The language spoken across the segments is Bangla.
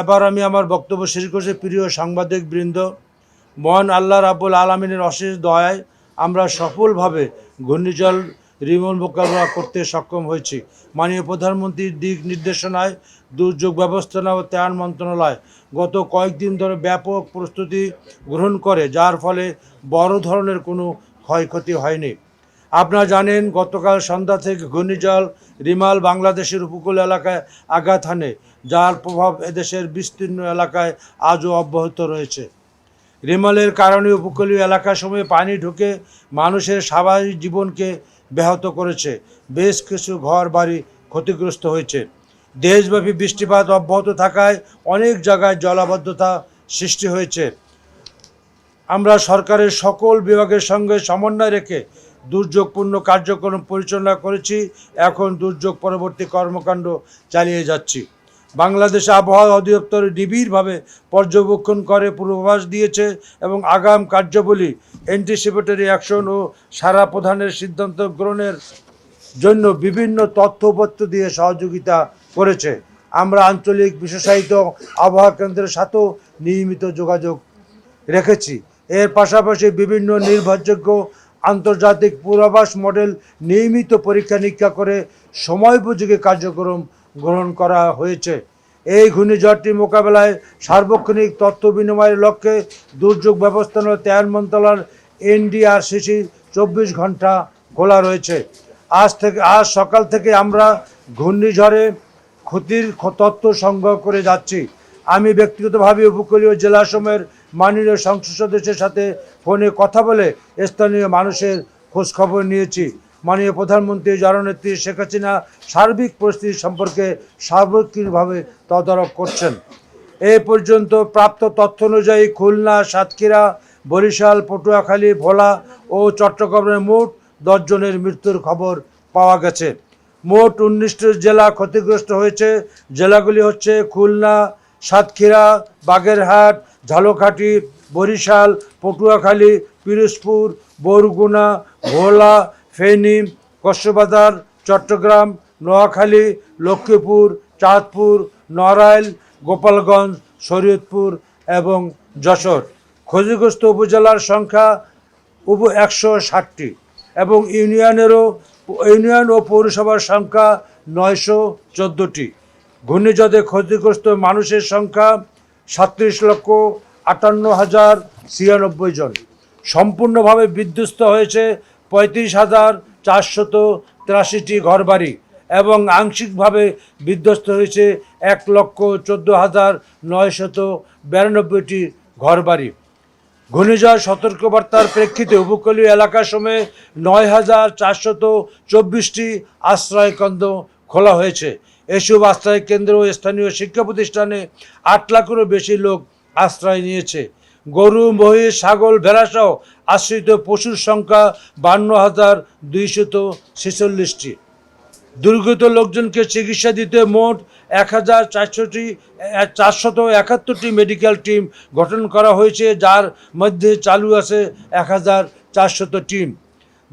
এবার আমি আমার বক্তব্য শেষ করছি। প্রিয় সাংবাদিক বৃন্দ মহান আল্লাহ রাবুল আলমিনের অশেষ দয়ায় আমরা সফলভাবে ঘূর্ণিঝড় রিমন মোকাবিলা করতে সক্ষম হয়েছি। মাননীয় প্রধানমন্ত্রীর দিক নির্দেশনায় দুর্যোগ ব্যবস্থাপনা ও ত্রাণ মন্ত্রণালয় গত কয়েকদিন ধরে ব্যাপক প্রস্তুতি গ্রহণ করে, যার ফলে বড় ধরনের কোনো ক্ষয়ক্ষতি হয়নি। আপনারা জানেন, গতকাল সন্ধ্যা থেকে ঘূর্ণিঝড় রিমাল বাংলাদেশের উপকূল এলাকায় আঘাত হানে, যার প্রভাব এদেশের বিস্তীর্ণ এলাকায় আজও অব্যাহত রয়েছে। রিমালের কারণে উপকূলীয় এলাকাসমূহে পানি ঢুকে মানুষের স্বাভাবিক জীবনকে ব্যাহত করেছে। বেশ কিছু ঘর বাড়ি ক্ষতিগ্রস্ত হয়েছে। দেশব্যাপী বৃষ্টিপাত অব্যাহত থাকায় অনেক জায়গায় জলাবদ্ধতা সৃষ্টি হয়েছে। আমরা সরকারের সকল বিভাগের সঙ্গে সমন্বয় রেখে দুর্যোগপূর্ণ কার্যক্রম পরিচালনা করেছি, এখন দুর্যোগ পরবর্তী কর্মকাণ্ড চালিয়ে যাচ্ছি। বাংলাদেশ আবহাওয়া অধিদপ্তর নিবিড়ভাবে পর্যবেক্ষণ করে পূর্বাভাস দিয়েছে এবং আগাম কার্যাবলী অ্যান্টিসিপেটরি অ্যাকশন ও সারা প্রধানের সিদ্ধান্ত গ্রহণের জন্য বিভিন্ন তথ্যপত্র দিয়ে সহযোগিতা করেছে। আমরা আঞ্চলিক বিশেষায়িত আবহাওয়া কেন্দ্রের সাথেও নিয়মিত যোগাযোগ রেখেছি। এর পাশাপাশি বিভিন্ন নির্ভরযোগ্য আন্তর্জাতিক পূর্বাভাস মডেল নিয়মিত পরীক্ষা নিরীক্ষা করে সময়োপযোগী কার্যক্রম গ্রহণ করা হয়েছে। এই ঘূর্ণিঝড়টি মোকাবেলায় সার্বক্ষণিক তথ্য বিনিময়ের লক্ষ্যে দুর্যোগ ব্যবস্থাপনা ত্রাণ মন্ত্রণালয় এনডিআরসিসি চব্বিশ ঘণ্টা খোলা রয়েছে। আজ থেকে, আজ সকাল থেকে আমরা ঘূর্ণিঝড়ে ক্ষতির তথ্য সংগ্রহ করে যাচ্ছি। আমি ব্যক্তিগতভাবে উপকূলীয় জেলাসমূহের মাননীয় সংসদ সদস্যের সাথে ফোনে কথা বলে স্থানীয় মানুষের খোঁজখবর নিয়েছি। মাননীয় প্রধানমন্ত্রী জননেত্রী শেখ হাসিনা সার্বিক পরিস্থিতি সম্পর্কে সার্বক্ষণিকভাবে তদারক করছেন। এ পর্যন্ত প্রাপ্ত তথ্য অনুযায়ী খুলনা, সাতক্ষীরা, বরিশাল, পটুয়াখালী, ভোলা ও চট্টগ্রামের মোট দশজনের মৃত্যুর খবর পাওয়া গেছে। মোট উনিশটি জেলা ক্ষতিগ্রস্ত হয়েছে। জেলাগুলি হচ্ছে খুলনা, সাতক্ষীরা, বাগেরহাট ঝালকাঠি, বরিশাল, পটুয়াখালী, পিরোজপুর, বরগুনা, ভোলা, ফেনী, কক্সবাজার, চট্টগ্রাম, নোয়াখালী, লক্ষ্মীপুর, চাঁদপুর, নড়াইল, গোপালগঞ্জ, শরীয়তপুর এবং যশোর। ক্ষতিগ্রস্ত উপজেলার সংখ্যা উপ একশো ষাটটি এবং ইউনিয়নেরও, ইউনিয়ন ও পৌরসভার সংখ্যা নয়শো চোদ্দোটি। ঘূর্ণিঝড়ে ক্ষতিগ্রস্ত মানুষের সংখ্যা সাতত্রিশ লক্ষ আটান্ন হাজার ছিয়ানব্বই জন। সম্পূর্ণভাবে বিধ্বস্ত হয়েছে পঁয়ত্রিশ হাজার চারশত তিরাশিটি ঘরবাড়ি এবং আংশিকভাবে বিধ্বস্ত হয়েছে এক লক্ষ চোদ্দ হাজার নয়শত বিরানব্বইটি ঘরবাড়ি। ঘূর্ণিঝড় সতর্কবার্তার প্রেক্ষিতে উপকূলীয় এলাকা সময়ে নয় হাজার চারশত চব্বিশটি আশ্রয়কেন্দ্র খোলা হয়েছে। এসব আশ্রয় কেন্দ্র ও স্থানীয় শিক্ষা প্রতিষ্ঠানে আট লাখেরও বেশি লোক আশ্রয় নিয়েছে। গরু, মহিষ, ছাগল ভেড়াসহ আশ্রিত পশুর সংখ্যা বান্ন হাজার দুইশত ছেচল্লিশটি। দুর্গত লোকজনকে চিকিৎসা দিতে মোট এক হাজার চারশোটি চারশত একাত্তরটি মেডিকেল টিম গঠন করা হয়েছে, যার মধ্যে চালু আছে এক হাজার চারশত টিম।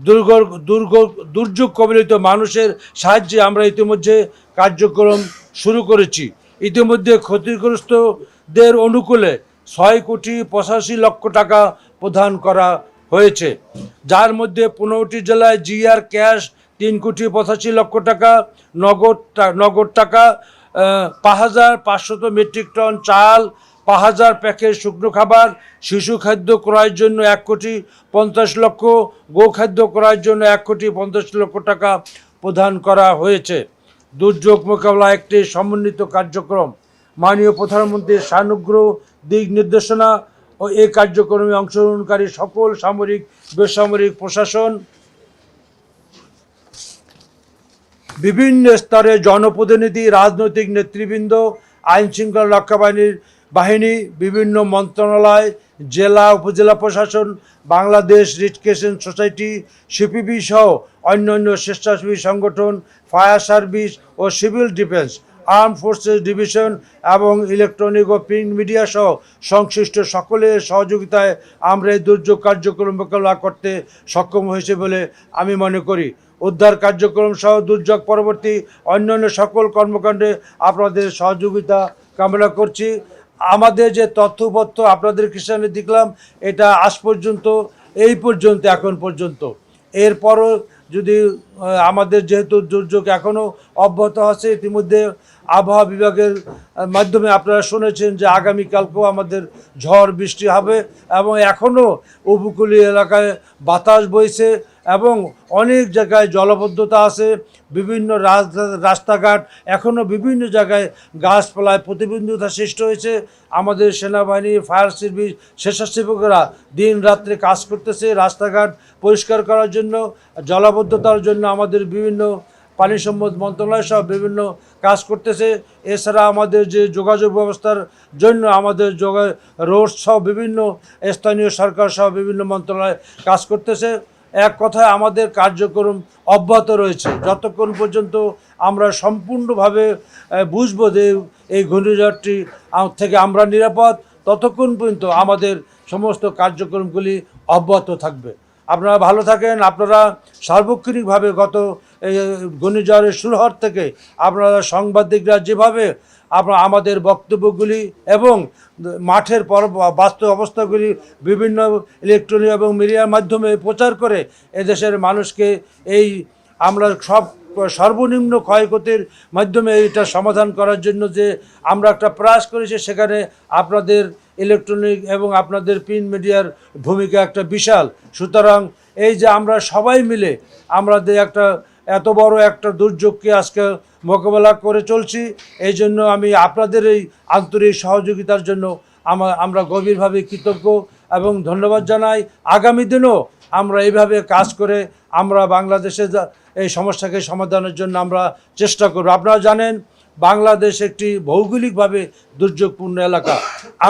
দুর্গ দুর্গ, দুর্যোগ কবলিত মানুষের সাহায্যে আমরা ইতিমধ্যে কার্যক্রম শুরু করেছি। ইতিমধ্যে ক্ষতিগ্রস্তদের অনুকূলে ছয় কোটি পঁচাশি লক্ষ টাকা প্রদান করা হয়েছে। যার মধ্যে পনেরোটি জেলায় জিআর ক্যাশ তিন কোটি পঁচাশি লক্ষ টাকা, নগদ নগদ টাকা পাঁচ হাজার পাঁচশত মেট্রিক টন চাল হাজার প্যাকেট শুকনো খাবার, শিশু খাদ্য ক্রয়ের জন্য এক কোটি পঞ্চাশ লক্ষ গোখাদ্য ক্রয়ের জন্য এক কোটি পঞ্চাশ লক্ষ টাকা প্রদান করা হয়েছে। দুর্যোগ মোকাবেলা একটি সমন্বিত কার্যক্রম। মাননীয় প্রধানমন্ত্রীর সানুগ্রহ, দিক নির্দেশনা ও এই কার্যক্রমে অংশগ্রহণকারী সকল সামরিক, বেসামরিক প্রশাসন, বিভিন্ন স্তরে জনপ্রতিনিধি, রাজনৈতিক নেতৃবৃন্দ আইন শৃঙ্খলা রক্ষা বাহিনীর বাহিনী, বিভিন্ন মন্ত্রণালয়, জেলা, উপজেলা প্রশাসন, বাংলাদেশ রিডকেশন সোসাইটি, সিপিবি সহ অন্যান্য স্বেচ্ছাসেবী সংগঠন, ফায়ার সার্ভিস ও civil defence arm forces division এবং ইলেকট্রনিক ও প্রিন্ট মিডিয়া সহ সংশ্লিষ্ট সকলের সহযোগিতায় আমরা এই দুর্যোগ কার্যক্রম মোকাবিলা করতে সক্ষম হয়েছে বলে আমি মনে করি। উদ্ধার কার্যক্রম সহ দুর্যোগ পরবর্তী অন্যান্য সকল কর্মকাণ্ডে আপনাদের সহযোগিতা কামনা করছি। আমাদের যে তথ্যপত্র আপনাদের সামনে দেখলাম, এটা আজ পর্যন্ত, এই পর্যন্ত, এখন পর্যন্ত। এরপরও যদি আমাদের যেহেতু দুর্যোগ এখনও অব্যাহত আছে, ইতিমধ্যে আবহাওয়া বিভাগের মাধ্যমে আপনারা শুনেছেন যে আগামীকালকেও আমাদের ঝড় বৃষ্টি হবে এবং এখনও উপকূলীয় এলাকায় বাতাস বইছে। এবং অনেক জায়গায় জলবদ্ধতা আছে, বিভিন্ন রাস্তা- রাস্তাঘাট, এখনও বিভিন্ন জায়গায় গাছপালায় প্রতিবন্ধকতা সৃষ্টি হয়েছে। আমাদের সেনাবাহিনী, ফায়ার সার্ভিস, স্বেচ্ছাসেবকরা দিন রাত্রে কাজ করতেছে রাস্তাঘাট পরিষ্কার করার জন্য, জলাবদ্ধতার জন্য আমাদের বিভিন্ন পানি সম্পদ মন্ত্রণালয় সহ বিভিন্ন কাজ করতেছে। এছাড়া আমাদের যে যোগাযোগ ব্যবস্থার জন্য আমাদের যোগা রোড সহ বিভিন্ন স্থানীয় সরকার সহ বিভিন্ন মন্ত্রণালয় কাজ করতেছে। এক কথায় আমাদের কার্যক্রম অব্যাহত রয়েছে। যতক্ষণ পর্যন্ত আমরা সম্পূর্ণভাবে বুঝব যে এই ঘূর্ণিঝড়টি থেকে আমরা নিরাপদ, ততক্ষণ পর্যন্ত আমাদের সমস্ত কার্যক্রমগুলি অব্যাহত থাকবে। আপনারা ভালো থাকেন, আপনারা সার্বক্ষণিকভাবে গত ঘূর্ণিঝড়ের শুরু হওয়ার থেকে আপনারা সাংবাদিকরা যেভাবে আপনারা আমাদের বক্তব্যগুলি এবং মাঠের পর, বাস্তব অবস্থাগুলি বিভিন্ন ইলেকট্রনিক এবং মিডিয়ার মাধ্যমে প্রচার করে এদেশের মানুষকে এই আমরা সব সর্বনিম্ন ক্ষয়ক্ষতির মাধ্যমে এটা সমাধান করার জন্য যে আমরা একটা প্রয়াস করেছি, সেখানে আপনাদের ইলেকট্রনিক এবং আপনাদের প্রিন্ট মিডিয়ার ভূমিকা একটা বিশাল। সুতরাং এই যে আমরা সবাই মিলে আমাদের একটা এত বড় একটা দুর্যোগকে আজকে মোকাবেলা করে চলছি, এই জন্য আমি আপনাদের এই আন্তরিক সহযোগিতার জন্য আমা- আমরা গভীরভাবে কৃতজ্ঞ এবং ধন্যবাদ জানাই। আগামী দিনও আমরা এইভাবে কাজ করে আমরা বাংলাদেশে এই সমস্যাকে সমাধানের জন্য আমরা চেষ্টা করব। আপনারা জানেন বাংলাদেশ একটি ভৌগোলিকভাবে দুর্যোগপূর্ণ এলাকা।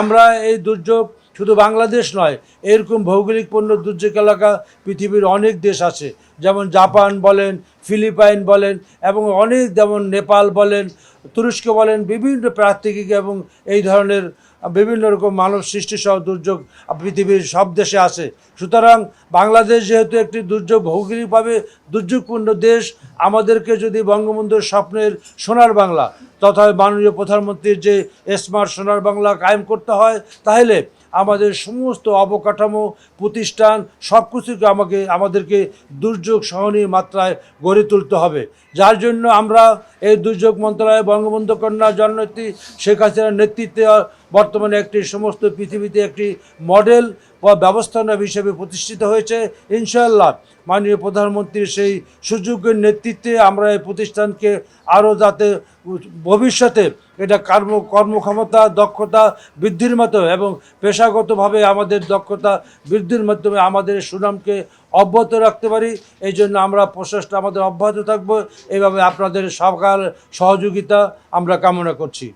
আমরা এই দুর্যোগ শুধু বাংলাদেশ নয়, এরকম ভৌগোলিকপূর্ণ দুর্যোগ এলাকা পৃথিবীর অনেক দেশ আছে। যেমন জাপান বলেন, ফিলিপাইন বলেন, এবং অনেক যেমন নেপাল বলেন, তুরস্ক বলেন, বিভিন্ন প্রাকৃতিক এবং এই ধরনের বিভিন্ন রকম মানব সৃষ্টি সহ দুর্যোগ পৃথিবীর সব দেশে আছে। সুতরাং বাংলাদেশ যেহেতু একটি দুর্যোগ ভৌগোলিকভাবে দুর্যোগপূর্ণ দেশ, আমাদেরকে যদি বঙ্গবন্ধুর স্বপ্নের সোনার বাংলা, তথা মাননীয় প্রধানমন্ত্রীর যে স্মার্ট সোনার বাংলা কায়েম করতে হয়, তাহলে আমাদের সমস্ত অবকাঠামো, প্রতিষ্ঠান সব কিছুকে আমাকে, আমাদেরকে দুর্যোগ সহনীয় মাত্রায় গড়ে তুলতে হবে। যার জন্য আমরা এই দুর্যোগ মন্ত্রণালয় বঙ্গবন্ধু কন্যা জননেত্রী শেখ হাসিনার নেতৃত্বে বর্তমানে একটি সমস্ত পৃথিবীতে একটি মডেল ব্যবস্থাপনা হিসেবে প্রতিষ্ঠিত হয়েছে। ইনশাআল্লাহ মাননীয় প্রধানমন্ত্রীর সেই সুযোগের নেতৃত্বে আমরা এই প্রতিষ্ঠানকে আরও যাতে ভবিষ্যতে এটা কর্ম, কর্মক্ষমতা, দক্ষতা বৃদ্ধির মতো এবং পেশাগতভাবে আমাদের দক্ষতা বৃদ্ধির মাধ্যমে আমাদের সুনামকে অব্যাহত রাখতে পারি, এই জন্য আমরা প্রচেষ্টা আমাদের অব্যাহত থাকব। এইভাবে আপনাদের সরকার সহযোগিতা আমরা কামনা করছি।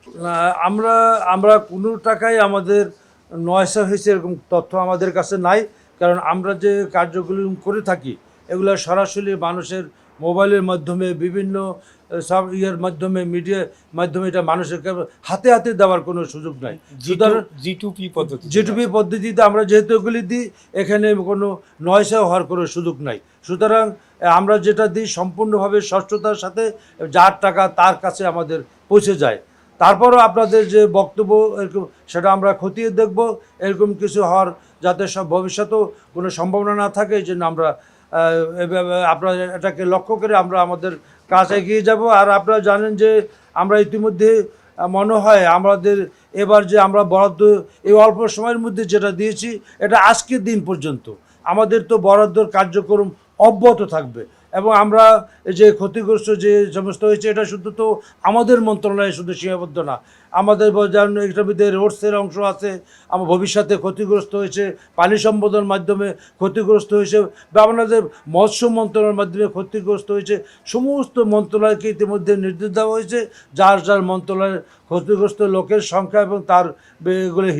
আমরা আমরা কোনো টাকাই আমাদের নয়সা হয়েছে এরকম তথ্য আমাদের কাছে নাই। কারণ আমরা যে কার্যগুলি করে থাকি এগুলো সরাসরি মানুষের মোবাইলের মাধ্যমে বিভিন্ন সব ইয়ের মাধ্যমে মিডিয়ার মাধ্যমে এটা মানুষের হাতে হাতে দেওয়ার কোনো সুযোগ নাই। সুতরাং জি পদ্ধতি জিটুপি পদ্ধতিতে আমরা যেহেতু এগুলি দিই এখানে কোনো নয়সা হওয়ার কোনো সুযোগ নাই। সুতরাং আমরা যেটা দিই সম্পূর্ণভাবে স্বচ্ছতার সাথে যার টাকা তার কাছে আমাদের পৌঁছে যায়। তারপরও আপনাদের যে বক্তব্য, এরকম সেটা আমরা খতিয়ে দেখব। এরকম কিছু হওয়ার যাতে সব ভবিষ্যতেও কোনো সম্ভাবনা না থাকে, এই জন্য আমরা আপনারা এটাকে লক্ষ্য করে আমরা আমাদের কাজ এগিয়ে যাব। আর আপনারা জানেন যে আমরা ইতিমধ্যে মনে হয় আমাদের এবার যে আমরা বরাদ্দ, এই অল্প সময়ের মধ্যে যেটা দিয়েছি, এটা আজকের দিন পর্যন্ত। আমাদের তো বরাদ্দর কার্যক্রম অব্যাহত থাকবে। এবং আমরা যে ক্ষতিগ্রস্ত যে সমস্ত হয়েছে, এটা শুধু তো আমাদের মন্ত্রণালয়ে শুধু সীমাবদ্ধ না, আমাদের এটার রোডসের অংশ আছে, আমার ভবিষ্যতে ক্ষতিগ্রস্ত হয়েছে, পানি সম্বোধনের মাধ্যমে ক্ষতিগ্রস্ত হয়েছে, বা আমাদের মৎস্য মন্ত্রণালয়ের মাধ্যমে ক্ষতিগ্রস্ত হয়েছে, সমস্ত মন্ত্রণালয়কে ইতিমধ্যে নির্দেশ দেওয়া হয়েছে, যার যার মন্ত্রণালয়ের ক্ষতিগ্রস্ত লোকের সংখ্যা এবং তার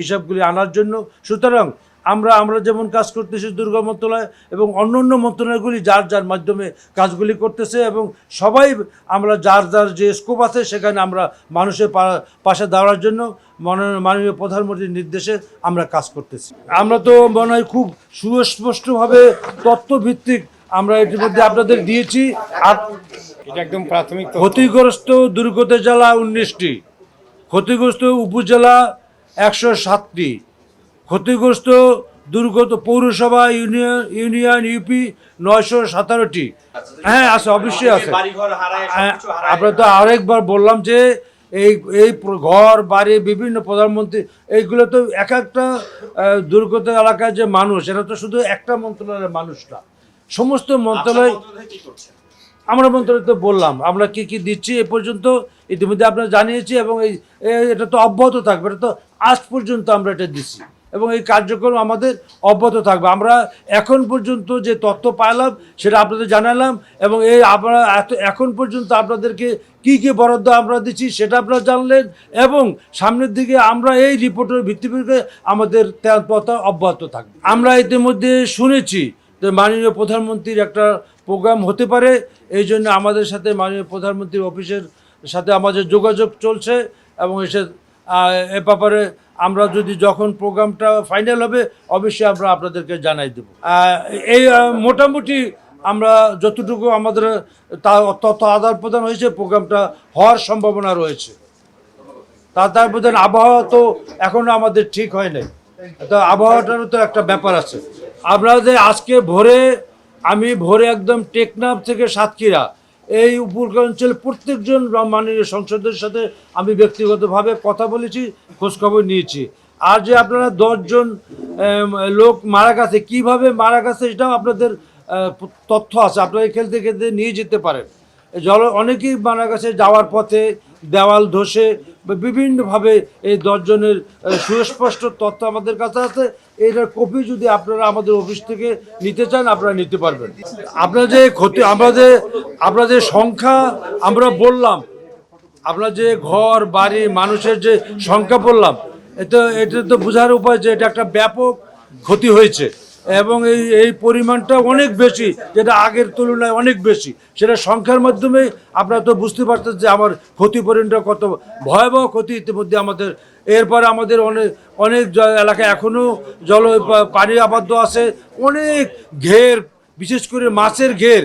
হিসাবগুলি আনার জন্য। সুতরাং আমরা আমরা যেমন কাজ করতেছি দুর্গা মন্ত্রণালয় এবং অন্য অন্য মন্ত্রণালয়গুলি যার যার মাধ্যমে কাজগুলি করতেছে এবং সবাই আমরা যার যার যে স্কোপ আছে সেখানে আমরা মানুষের পা- পাশে দাঁড়ার জন্য মাননীয় মাননীয় প্রধানমন্ত্রীর নির্দেশে আমরা কাজ করতেছি। আমরা তো মনে হয় খুব সুস্পষ্টভাবে তথ্যভিত্তিক আমরা ইতিমধ্যে আপনাদের দিয়েছি। এটা একদম প্রাথমিক ক্ষতিগ্রস্ত দুর্গত জেলা উনিশটি। ক্ষতিগ্রস্ত উপজেলা একশো সাতটি। ক্ষতিগ্রস্ত দুর্গত পৌরসভা ইউনিয়ন ইউনিয়ন ইউপি নয়শো সতেরোটি। হ্যাঁ আছে অবশ্যই আছে। হ্যাঁ, আমরা তো আরেকবার বললাম যে এই এই ঘর বাড়ি বিভিন্ন প্রধানমন্ত্রী এইগুলো তো এক একটা দুর্গত এলাকার যে মানুষ এটা তো শুধু একটা মন্ত্রণালয়ের মানুষ না। সমস্ত মন্ত্রণালয় আমরা মন্ত্রণালয় তো বললাম আমরা কি কি দিচ্ছি এ পর্যন্ত ইতিমধ্যে আপনারা জানিয়েছি এবং এই এটা তো অব্যাহত থাকবে এটা তো আজ পর্যন্ত আমরা এটা দিচ্ছি। এবং এই কার্যক্রম আমাদের অব্যাহত থাকবে। আমরা এখন পর্যন্ত যে তথ্য পাইলাম, সেটা আপনাদের জানালাম এবং এই আমরা এত, এখন পর্যন্ত আপনাদেরকে কি কি বরাদ্দ আমরা দিচ্ছি সেটা আপনারা জানলেন এবং সামনের দিকে আমরা এই রিপোর্টের ভিত্তিতে আমাদের পথা অব্যাহত থাকবে। আমরা ইতিমধ্যে শুনেছি যে মাননীয় প্রধানমন্ত্রীর একটা প্রোগ্রাম হতে পারে, এই জন্য আমাদের সাথে মাননীয় প্রধানমন্ত্রীর অফিসের সাথে আমাদের যোগাযোগ চলছে এবং এসে এ ব্যাপারে আমরা যদি যখন প্রোগ্রামটা ফাইনাল হবে, অবশ্যই আমরা আপনাদেরকে জানাই দেব। এই মোটামুটি আমরা যতটুকু আমাদের তথ্য আদান প্রদান হয়েছে, প্রোগ্রামটা হওয়ার সম্ভাবনা রয়েছে। তার মধ্যে আবহাওয়া তো এখনও আমাদের ঠিক হয় নাই। তো আবহাওয়াটারও তো একটা ব্যাপার আছে। আমরা যে আজকে ভোরে আমি ভোরে একদম টেকনাফ থেকে সাতক্ষীরা এই উপরাঞ্চলের প্রত্যেকজন মাননীয় সংসদের সাথে আমি ব্যক্তিগতভাবে কথা বলেছি, খোঁজখবর নিয়েছি। আর যে আপনারা দশজন লোক মারা গেছে, কীভাবে মারা গেছে এটাও আপনাদের তথ্য আছে। আপনারা খেলতে খেলতে নিয়ে যেতে পারেন। জল, অনেকেই মারা গেছে যাওয়ার পথে, দেওয়াল ধসে, বিভিন্নভাবে এই দশজনের সুস্পষ্ট তথ্য আমাদের কাছে আছে। এটার কপি যদি আপনারা আমাদের অফিস থেকে নিতে চান, আপনারা নিতে পারবেন। আপনার যে ক্ষতি আমাদের আপনাদের সংখ্যা আমরা বললাম আপনার যে ঘর, বাড়ি, মানুষের যে সংখ্যা বললাম, এটা এটা তো বোঝার উপায় যে এটা একটা ব্যাপক ক্ষতি হয়েছে। এবং এই এই পরিমাণটা অনেক বেশি, যেটা আগের তুলনায় অনেক বেশি। সেটা সংখ্যার মাধ্যমে আপনারা তো বুঝতে পারতেন যে আমার ক্ষতি পরিমাণটা কত ভয়াবহ ক্ষতি ইতিমধ্যে আমাদের। এরপরে আমাদের অনেক অনেক এলাকায় এখনও জল, পানি আবদ্ধ আছে। অনেক ঘের, বিশেষ করে মাছের ঘের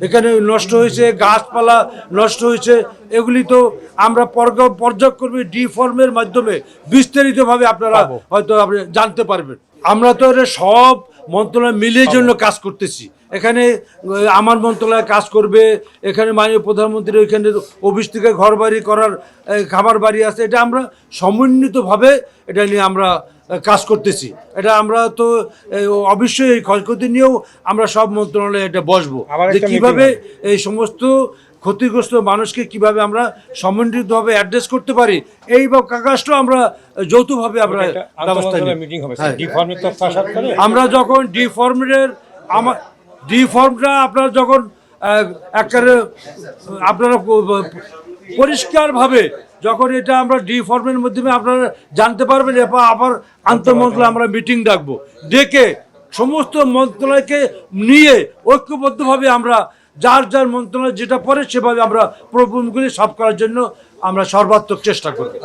এখানে নষ্ট হয়েছে গাছপালা নষ্ট হয়েছে এগুলি তো আমরা পর্য- পর্যবেক্ষণ ডি ফর্মের মাধ্যমে বিস্তারিতভাবে আপনারা হয়তো আপনি জানতে পারবেন। আমরা তো এটা সব মন্ত্রণালয় মিলিয়ে জন্য কাজ করতেছি। এখানে আমার মন্ত্রণালয় কাজ করবে এখানে মাননীয় প্রধানমন্ত্রী ওইখানে অফিস থেকে ঘর বাড়ি করার খাবার বাড়ি আছে এটা আমরা সমন্বিতভাবে এটা নিয়ে আমরা কাজ করতেছি। এটা আমরা তো অবশ্যই এই ক্ষয়ক্ষতি নিয়েও আমরা সব মন্ত্রণালয়ে এটা বসবো। যে একটা কীভাবে এই সমস্ত ক্ষতিগ্রস্ত মানুষকে কীভাবে আমরা সমন্বিতভাবে অ্যাড্রেস করতে পারি এই বা কাগজটা আমরা যৌথভাবে আমরা ব্যবস্থা নিই। মিটিং হবে। হ্যাঁ। আমরা যখন ডি ফর্মের আমার ডি ফর্মটা আপনারা যখন একেবারে আপনারা পরিষ্কারভাবে যখন এটা আমরা ডি ফর্মের মাধ্যমে আপনারা জানতে পারবেন, এরপর আবার আন্তঃমন্ত্রণালয় আমরা মিটিং ডাকবো। ডেকে সমস্ত মন্ত্রণালয়কে নিয়ে ঐক্যবদ্ধভাবে আমরা যার যার মন্ত্রণালয় যেটা পড়ে সেভাবে আমরা প্রবলেমগুলি সলভ করার জন্য আমরা সর্বাত্মক চেষ্টা কারণে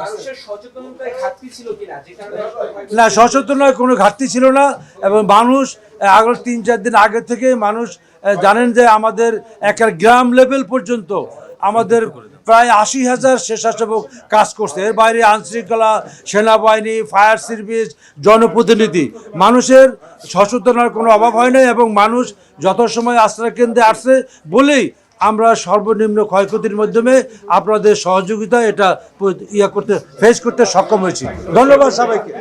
না সচেতনায় কোনো ঘাটতি ছিল না এবং মানুষ, আগের তিন চার দিন আগে থেকে মানুষ জানেন যে আমাদের একটা গ্রাম লেভেল পর্যন্ত আমাদের প্রায় আশি হাজার স্বেচ্ছাসেবক কাজ করছে। এর বাইরে আইনশৃঙ্খলা, সেনাবাহিনী, ফায়ার সার্ভিস, জনপ্রতিনিধি, মানুষের সচেতনার কোনো অভাব হয় না এবং মানুষ যত সময় আশ্রয় কেন্দ্রে আসছে বলেই আমরা সর্বনিম্ন ক্ষয়ক্ষতির মাধ্যমে আপনাদের সহযোগিতা এটা ইয়ে করতে ফেস করতে সক্ষম হয়েছি। ধন্যবাদ সবাইকে।